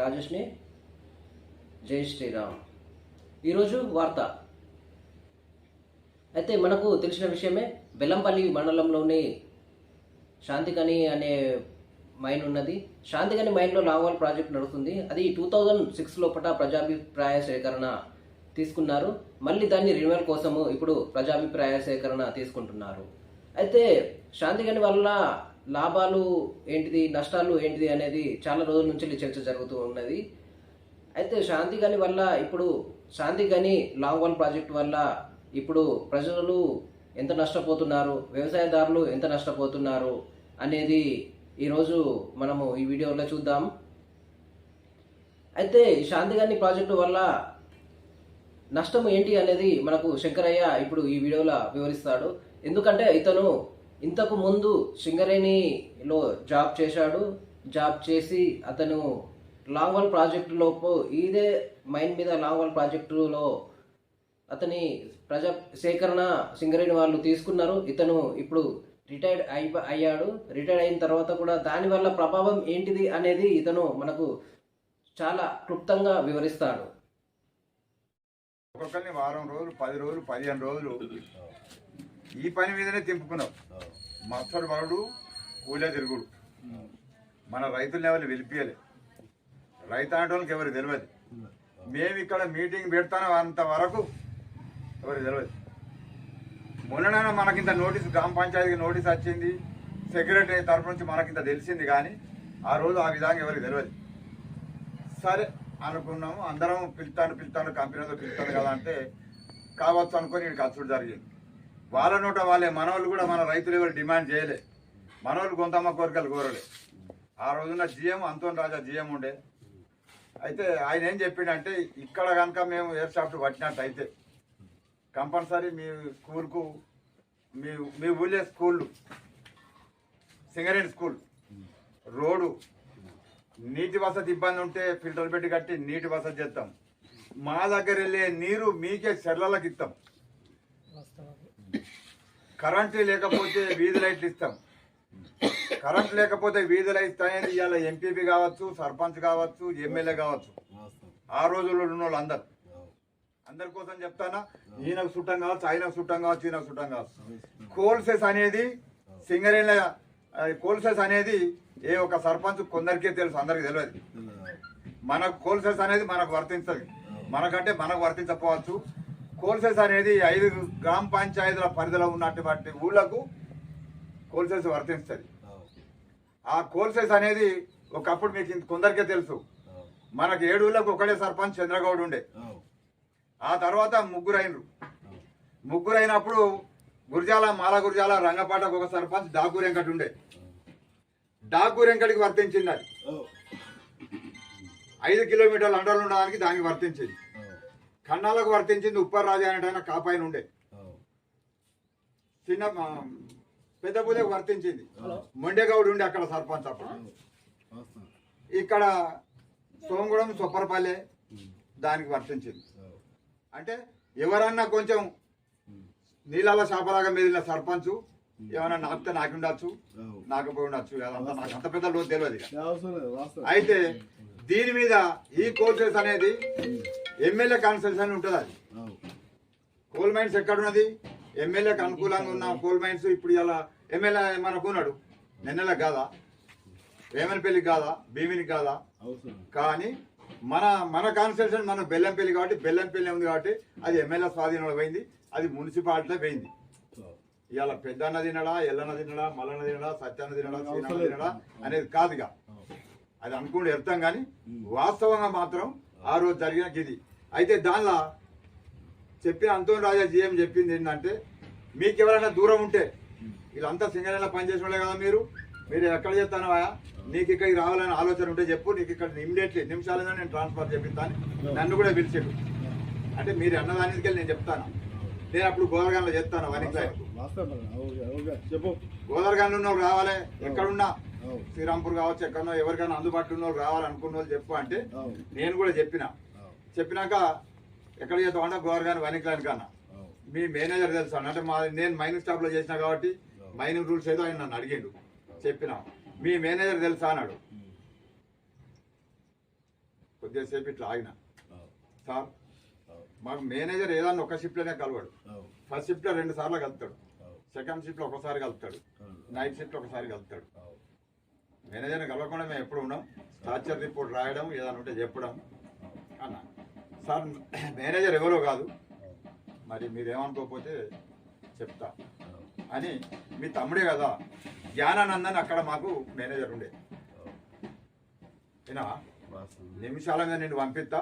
రాజేష్ని. జై శ్రీరామ్. ఈరోజు వార్త. అయితే మనకు తెలిసిన విషయమే బెల్లంపల్లి మండలంలోని శాంతికని అనే మైన్ ఉన్నది. శాంతికని మైన్లో లాంగ్వాల్ ప్రాజెక్ట్ నడుస్తుంది. అది టూ థౌజండ్ సిక్స్ లోపల ప్రజాభిప్రాయ సేకరణ తీసుకున్నారు. మళ్ళీ దాన్ని రిన్యూవల్ కోసము ఇప్పుడు ప్రజాభిప్రాయ సేకరణ తీసుకుంటున్నారు. అయితే శాంతిగని వల్ల లాభాలు ఏంటిది నష్టాలు ఏంటిది అనేది చాలా రోజుల నుంచి చర్చ జరుగుతూ ఉన్నది. అయితే శాంతి గని వల్ల ఇప్పుడు శాంతి గని లాంగ్ వన్ ప్రాజెక్ట్ వల్ల ఇప్పుడు ప్రజలు ఎంత నష్టపోతున్నారు వ్యవసాయదారులు ఎంత నష్టపోతున్నారు అనేది ఈరోజు మనము ఈ వీడియోలో చూద్దాం. అయితే శాంతి గని ప్రాజెక్టు వల్ల నష్టం ఏంటి అనేది మనకు శంకరయ్య ఇప్పుడు ఈ వీడియోలో వివరిస్తాడు. ఎందుకంటే ఇతను ఇంతకు ముందు సింగరేణిలో జాబ్ చేశాడు. జాబ్ చేసి అతను లాంగ్వాల్ ప్రాజెక్టులోపు ఇదే మైండ్ మీద లాంగ్వాల్ ప్రాజెక్టులో అతని ప్రజా సేకరణ సింగరేణి వాళ్ళు తీసుకున్నారు. ఇతను ఇప్పుడు రిటైర్డ్ అయి అయ్యాడు. రిటైర్డ్ అయిన తర్వాత కూడా దానివల్ల ప్రభావం ఏంటిది అనేది ఇతను మనకు చాలా క్లుప్తంగా వివరిస్తాడు. ఒక్కొక్కరిని వారం రోజులు పది రోజులు పదిహేను రోజులు ఈ పని మీదనే తింపుకున్నాం. మత్సడు వాడు కూలే తిరుగుడు. మన రైతులు ఎవరు వెళ్ళిపోయాలి రైతు ఆటోళ్ళకి ఎవరు తెలియదు మేము ఇక్కడ మీటింగ్ పెడతాను అంత వరకు ఎవరు తెలియదు మొన్ననైనా మనకింత నోటీస్ గ్రామ పంచాయతీకి నోటీస్ వచ్చింది. సెక్రటరీ తరఫు నుంచి మనకింత తెలిసింది కానీ ఆ రోజు ఆ విధంగా ఎవరికి తెలియదు సరే అనుకున్నాము. అందరం పిలుతాను పిలుతాను కంపెనీతో పిలుతాను కదా అంటే కావచ్చు అనుకొని ఇక్కడ అచ్చుడు జరిగింది వాళ్ళ నోట వాళ్ళే మనవాళ్ళు కూడా మన రైతులు ఎవరు డిమాండ్ చేయలే. మనవాళ్ళు గొంతమ్మ కోరికలు కోరలే. ఆ రోజున జిఎం అంతోన్ రాజా జిఎం ఉండే. అయితే ఆయన ఏం చెప్పిండంటే ఇక్కడ కనుక మేము ఎయిర్ షాఫ్ట్ పట్టినట్టు అయితే కంపల్సరీ మీ స్కూల్కు మీ మీ ఊళ్ళే స్కూళ్ళు సింగరేణి స్కూల్ రోడ్డు నీటి వసతి ఇబ్బంది ఉంటే ఫిల్టర్ పెట్టి కట్టి నీటి వసతి చేస్తాం. మా దగ్గర వెళ్ళే నీరు మీకే చెర్లలకు ఇస్తాం కరెంటు లేకపోతే వీధి లైట్లు ఇస్తాం. కరెంట్ లేకపోతే వీధి లైట్ ఇస్తాయని ఇవాళ ఎంపీపీ కావచ్చు సర్పంచ్ కావచ్చు ఎమ్మెల్యే కావచ్చు. ఆ రోజుల్లో ఉన్న వాళ్ళు అందరు. అందరి కోసం చెప్తానా? ఈయనకు చుట్టం కావచ్చు ఆయనకు చుట్టం కావచ్చు ఈయనకు చుట్టం కావచ్చు. కోల్సెస్ అనేది సింగరేళ్ళ కోల్సెస్ అనేది ఏ ఒక సర్పంచ్ కొందరికే తెలుసు అందరికి తెలియదు. మనకు కోల్సెస్ అనేది మనకు వర్తించదు. మనకంటే మనకు వర్తించకపోవచ్చు. కోల్సెస్ అనేది ఐదు గ్రామ పంచాయతీల పరిధిలో ఉన్నటువంటి ఊళ్ళకు కోల్సెస్ వర్తిస్తుంది. ఆ కోల్సెస్ అనేది ఒకప్పుడు మీకు కొందరికే తెలుసు. మనకు ఏడు ఊళ్ళకు ఒకటే సర్పంచ్ చంద్రగౌడ్ ఉండే. ఆ తర్వాత ముగ్గురైనరు. ముగ్గురైనప్పుడు గురిజాల మాల గురిజాల రంగపాటకు ఒక సర్పంచ్ డాకూర్ వెంకట ఉండే. డాకూర్ వెంకటికి వర్తించింది అది. ఐదు కిలోమీటర్ల అండర్లు ఉండడానికి దానికి వర్తించింది. కన్నాలకు వర్తించింది ఉప్పర్ రాజా అనేటైనా కాపాయిన ఉండే. చిన్న పెద్ద పూలకు వర్తించింది. మొండేగౌడ్ ఉండే అక్కడ సర్పంచ్ అప్పుడు. ఇక్కడ సోమగూడెం సొప్పరపల్లె దానికి వర్తించింది. అంటే ఎవరన్నా కొంచెం నీళ్ళ శాపలాగా మెదిలిన సర్పంచ్ ఏమైనా నాకితే నాకి ఉండొచ్చు నాకపోయి ఉండొచ్చు అంత పెద్ద లోతు తెలియదు. అయితే దీని మీద ఈ కోర్సెస్ అనేది ఎమ్మెల్యే కాన్సల్స్ అని ఉంటుంది అది. కోల్ మైన్స్ ఎక్కడున్నది? ఎమ్మెల్యేకి అనుకూలంగా ఉన్న కోల్ మైన్స్ ఇప్పుడు ఇలా ఎమ్మెల్యే మనకు ఉన్నాడు. నిన్నెలకు కాదా? వేమనపల్లికి కాదా? భీమినికి కాదా? కానీ మన మన కాన్స్టిట్యూషన్ మన బెల్లంపల్లి కాబట్టి బెల్లంపల్లి ఉంది కాబట్టి అది ఎమ్మెల్యే స్వాధీనంలో పోయింది. అది మున్సిపాలిటీలో పోయింది. ఇవాళ పెద్దన్న తినడా ఎల్లన్న తినడా మల్లన్న తినడా సత్యాన్న తినడా శ్రీనన్న తినడా అనేది కాదుగా. అది అనుకుంటే ఎడతాం కానీ వాస్తవంగా మాత్రం ఆ రోజు జరిగిన ఇది అయితే దానిలో చెప్పిన అంతోని రాజా జీఎం చెప్పింది ఏంటంటే మీకు ఎవరైనా దూరం ఉంటే వీళ్ళంతా సింగరేలా పనిచేసిన వాళ్ళే కదా మీరు. మీరు ఎక్కడ చేస్తానో నీకు ఇక్కడికి రావాలని ఆలోచన ఉంటే చెప్పు నీకు ఇక్కడ ఇమ్మీడియట్లీ నిమిషాలుగా నేను ట్రాన్స్ఫర్ చేపిస్తాను నన్ను కూడా పిలిచాడు. అంటే మీరు అన్నదానికి నేను చెప్తాను. నేను అప్పుడు గోదరగాన్లో చెప్తాను వనిక్లై చెప్పు. గోదరగాన్లో ఉన్న వాళ్ళు రావాలి ఎక్కడున్నా. శ్రీరాంపూర్ కావచ్చు ఎక్కడన్నా ఎవరికైనా అందుబాటులో ఉన్న వాళ్ళు రావాలనుకున్న వాళ్ళు చెప్పు అంటే నేను కూడా చెప్పిన. చెప్పినాక ఎక్కడ చేస్తాం అంటే గోదరగాని వనిక్లాని కన్నా మీ మేనేజర్ తెలుసు. అంటే మా నేను మైనింగ్ స్టాఫ్లో చేసిన కాబట్టి మైనింగ్ రూల్స్ ఏదో ఆయన నన్ను అడిగిండు. చెప్పిన. మీ మేనేజర్ తెలుసా అన్నాడు. కొద్దిసేపు ఇట్లా ఆగిన. సార్ మాకు మేనేజర్ ఏదన్నా ఒక షిఫ్ట్లోనే కలవాడు. ఫస్ట్ షిఫ్ట్లో రెండు సార్లు కలుపుతాడు. సెకండ్ షిఫ్ట్లో ఒకసారి కలుపుతాడు. నైట్ షిఫ్ట్లో ఒకసారి కలుపుతాడు. మేనేజర్ని కలవకుండా మేము ఎప్పుడు ఉన్నాం? స్టాచర్ రిపోర్ట్ రాయడం ఏదైనా ఉంటే చెప్పడం అన్న. సార్ మేనేజర్ ఎవరో కాదు. మరి మీరేమనుకోకపోతే చెప్తా అని మీ తమ్ముడే కదా జ్ఞానానందని అక్కడ మాకు మేనేజర్ ఉండే. వినా నిమిషాల మీద నేను పంపిస్తా.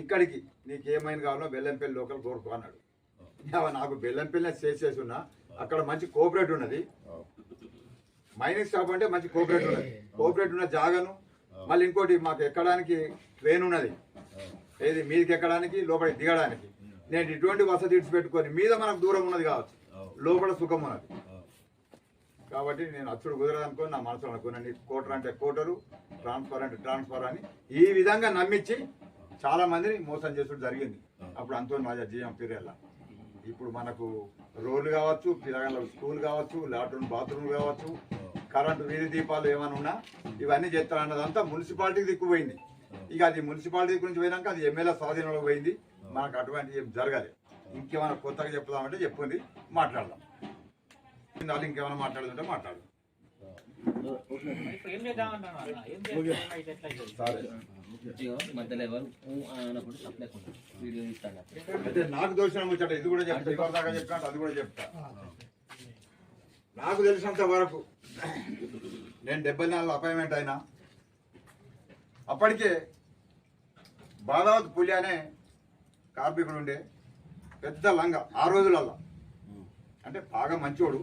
ఇక్కడికి నీకు ఏమైంది కావాలో బెల్లంపల్లి లోకల్ కోరుకో అన్నాడు. నాకు బెల్లంపల్లి చేసేసి ఉన్నా. అక్కడ మంచి కోఆపరేట్ ఉన్నది. మైనింగ్ స్టాప్ అంటే మంచి కోఆపరేట్ ఉన్నది. కోఆపరేట్ ఉన్న జాగను. మళ్ళీ ఇంకోటి మాకు ఎక్కడానికి ట్రైన్ ఉన్నది. ఏది మీదకి ఎక్కడానికి లోపలికి దిగడానికి. నేను ఇటువంటి వసతి పెట్టుకొని మీద మనకు దూరం ఉన్నది కావచ్చు. లోపల సుఖం ఉన్నది. కాబట్టి నేను అచ్చుడు కుదరదు అనుకో నా మనసులో అనుకున్నాను నీకు కోటర్ అంటే కోటరు ట్రాన్స్ఫర్ అంటే ట్రాన్స్ఫర్ అని ఈ విధంగా నమ్మించి చాలా మందిని మోసం చేసుడు జరిగింది. అప్పుడు అంతో మాజా జీఎం పీరియడ్ల ఇప్పుడు మనకు రోడ్లు కావచ్చు పిల్లగాళ్ళ స్కూల్ కావచ్చు లాట్రూమ్ బాత్రూమ్ కావచ్చు కరెంటు వీధి దీపాలు ఏమైనా ఉన్నా ఇవన్నీ చేస్తారన్నదంతా మున్సిపాలిటీకి దిక్కుపోయింది. ఇక అది మున్సిపాలిటీ గురించి పోయినాక అది ఎమ్మెల్యే స్వాధీనంలో పోయింది. మనకు అటువంటి ఏం జరగాలి. ఇంకేమైనా కొత్తగా చెప్దామంటే చెప్పుంది మాట్లాడదాం. వాళ్ళు ఇంకేమైనా మాట్లాడుతుంటే మాట్లాడదాం. నాకు దోషం వచ్చాట ఇది కూడా చెప్తా ఇవ్వరు దాకా చెప్తా అది కూడా చెప్తా. నాకు తెలిసినంత వరకు నేను డెబ్బై నాలుగు అపాయింట్మెంట్ అయినా అప్పటికే బాదావత్ పులి అనే కార్మికుడు ఉండే పెద్ద లంగ ఆ రోజులల్లో. అంటే బాగా మంచోడు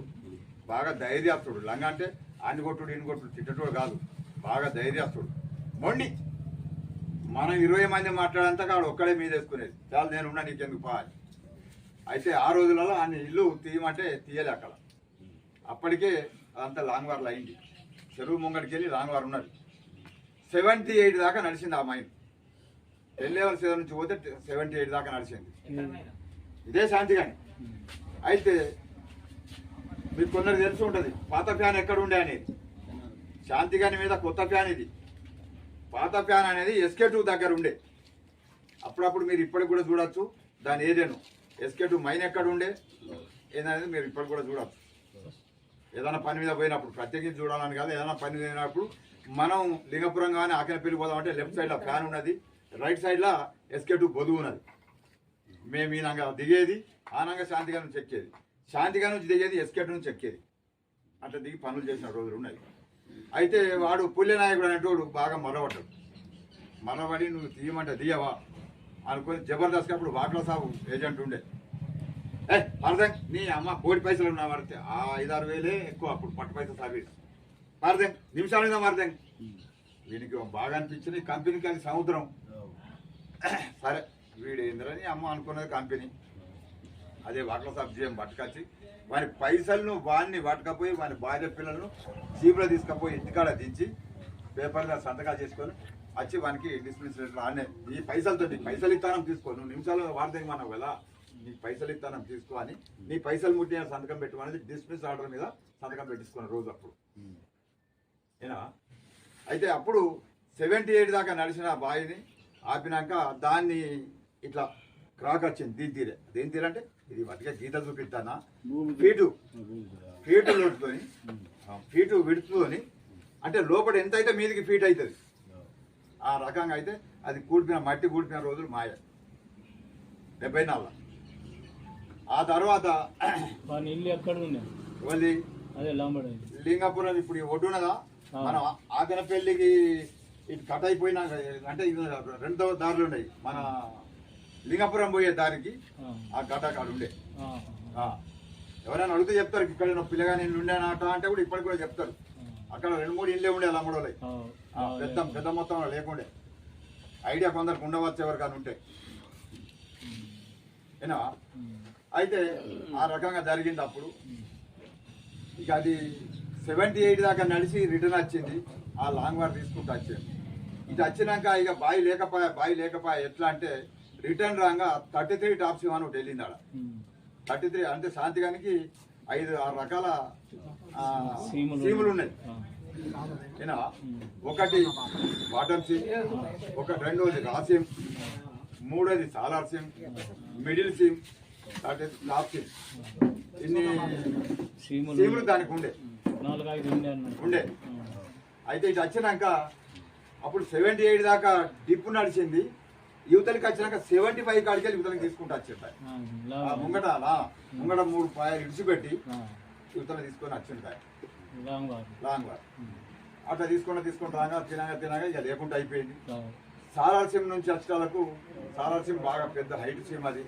బాగా ధైర్యాస్తుడు. లంగ అంటే ఆని కొట్టుడు ఈయన కొట్టుడు తిట్టటోడు కాదు. బాగా ధైర్యాస్తుడు. మొండి. మనం ఇరవై మంది మాట్లాడంతా కాడు ఒక్కడే మీద వేసుకునేది. చాలా నేను ఉన్నా నీకెందుకు పా అయితే ఆ రోజులలో ఆయన ఇల్లు తీయమంటే తీయలే అక్కడ. అప్పటికే అదంతా లాంగ్వార్లు అయింది. చెరువు ముంగడికి వెళ్ళి లాంగ్ వార్ ఉన్నది. సెవెంటీ ఎయిట్ దాకా నడిచింది ఆ మైన్. టెన్ సేవ నుంచి పోతే సెవెంటీ ఎయిట్ దాకా నడిచింది. ఇదే శాంతి కానీ అయితే మీకు కొందరు తెలిసి ఉంటుంది పాత ఫ్యాన్ ఎక్కడ ఉండే అనేది. శాంతి గాని మీద కొత్త ఫ్యాన్ ఇది. పాత ఫ్యాన్ అనేది ఎస్కే టూ దగ్గర ఉండే. అప్పుడప్పుడు మీరు ఇప్పటికి కూడా చూడొచ్చు దాని ఏరియాను. ఎస్కే టూ మైన్ ఎక్కడ ఉండే? ఏందనేది మీరు ఇప్పటికి కూడా చూడొచ్చు. ఏదైనా పని మీద పోయినప్పుడు ప్రత్యేకించి చూడాలని కాదు ఏదైనా పని మీద పోయినప్పుడు మనం లింగపురం కానీ ఆకినపల్లి పోదామంటే లెఫ్ట్ సైడ్లో ఫ్యాన్ ఉన్నది రైట్ సైడ్లో ఎస్కే టూ బొదుగు ఉన్నది. మేము ఈనంగా దిగేది ఆనంగా శాంతిగా నుంచి ఎక్కేది శాంతిగా నుంచి దిగేది ఎస్కేట్ నుంచి ఎక్కేది అట్లా దిగి పనులు చేసిన రోజులు ఉన్నాయి. అయితే వాడు పుల్య నాయకుడు అనేటోడు బాగా మరవడ్డాడు మరవడి నువ్వు తీయమంటే దియవా అనుకుని జబర్దస్త్ అప్పుడు వాట్ల సాబు ఏజెంట్ ఉండే. ఏ మరదం నీ అమ్మ కోటి పైసలు ఉన్నా పడితే ఆ ఐదారు వేలే ఎక్కువ అప్పుడు పట్టు పైసలు సాబి మరదం నిమిషాలు ఉందా మరదం వీనికి బాగా అనిపించింది కంపెనీకి అది సముద్రం. సరే వీడు ఏంద్రని అమ్మ అనుకున్నది కంపెనీ? అదే వాట్ల సాబ్ పట్టుకొచ్చి వారి పైసలను వాడిని పట్టుకపోయి వారి భార్య పిల్లలను జీపులో తీసుకపోయి ఇంటికాడ దించి పేపర్లో సంతకాలు చేసుకొని వచ్చి వానికి డిస్మిస్ లెటర్ ఈ పైసలతో పైసలు ఇస్తానం తీసుకో నువ్వు నిమిషాలు వాడదే మనం కదా? నీకు పైసలు ఇస్తానం తీసుకో అని నీ పైసలు ముట్టిన సంతకం పెట్టమనేది డిస్మిస్ ఆర్డర్ మీద సంతకం పెట్టించుకున్న రోజు అప్పుడు. ఏనా? అయితే అప్పుడు సెవెంటీ ఎయిట్ దాకా నడిచిన ఆ బాయిని ఆపినాక దాన్ని ఇట్లా క్రాక్ వచ్చింది దీని తీరే. దేని తీరే అంటే? ఇది మట్టిగా గీత చూపిస్తానా? ఫీటు. ఫీటు లోటుతోని ఫీటు విడుతుతోని అంటే లోపల ఎంత అయితే మీదికి ఫీట్ అవుతుంది ఆ రకంగా అయితే అది కూడిపిన మట్టి కూడిపిన రోజులు మాయ. డెబ్బై నాలుగు. ఆ తర్వాత ఇల్లు ఎక్కడ అదే లాంబడి. లింగాపురం ఇప్పుడు ఒడ్డునదా మనం ఆగనపల్లికి ఇటు కట్ అయిపోయినా అంటే ఇది రెండో దారులు ఉన్నాయి. మన లింగాపురం పోయే దారికి ఆ. గడ్డ కాడ ఉండే. ఎవరైనా అడిగితే చెప్తారు ఇక్కడ పిల్లగా నేను ఉండేనట అంటే కూడా ఇప్పటికి కూడా చెప్తారు. అక్కడ రెండు మూడు ఇళ్ళే ఉండే అమ్మడోలై పెద్ద పెద్ద మొత్తంలో లేకుండే. ఐడియా కొందరికి ఉండవచ్చు ఎవరికైనా ఉంటే. ఏనా? అయితే ఆ రకంగా జరిగింది అప్పుడు. ఇక అది సెవెంటీ ఎయిట్ దాకా నడిచి రిటర్న్ వచ్చింది. ఆ లాంగ్ వార్ తీసుకుంటూ వచ్చాను. ఇటు వచ్చినాక ఇక బాయి లేకపోయా బాయి లేకపోయా ఎట్లా అంటే రిటర్న్ రాగా థర్టీ త్రీ టాప్స్ అని ఒకటి వెళ్ళింది ఆడ. థర్టీ త్రీ అంటే శాంతిగానికి ఐదు ఆరు రకాల సీములు ఉన్నాయి. ఏనా? ఒకటి బాటమ్ సీమ్ ఒక రెండోది రాసీమ్ మూడోది Salar seam middle seam third top seam ఇన్ని సీములు. దానికి ఉండే. ఉండే అయితే ఇటు వచ్చినాక అప్పుడు సెవెంటీ ఎయిట్ దాకా డిప్పు నడిచింది. యువతలకి వచ్చినాక సెవెంటీ ఫైవ్ కాడికి వెళ్ళి యువతలకి తీసుకుంటూ లాంగ్ ముంగట అలా ముంగట మూడు పాయలు ఇడిచిపెట్టి యువతల తీసుకొని వచ్చింది కాయ లాంగ్ వారు. Long war. అట్లా తీసుకుంటూ తీసుకుంటూ రాగా తినగా తినగా ఇక లేకుండా అయిపోయింది. సారాసీమ నుంచి వచ్చేటలకు సారాసీమ బాగా పెద్ద హైట్ సీమ్ అది.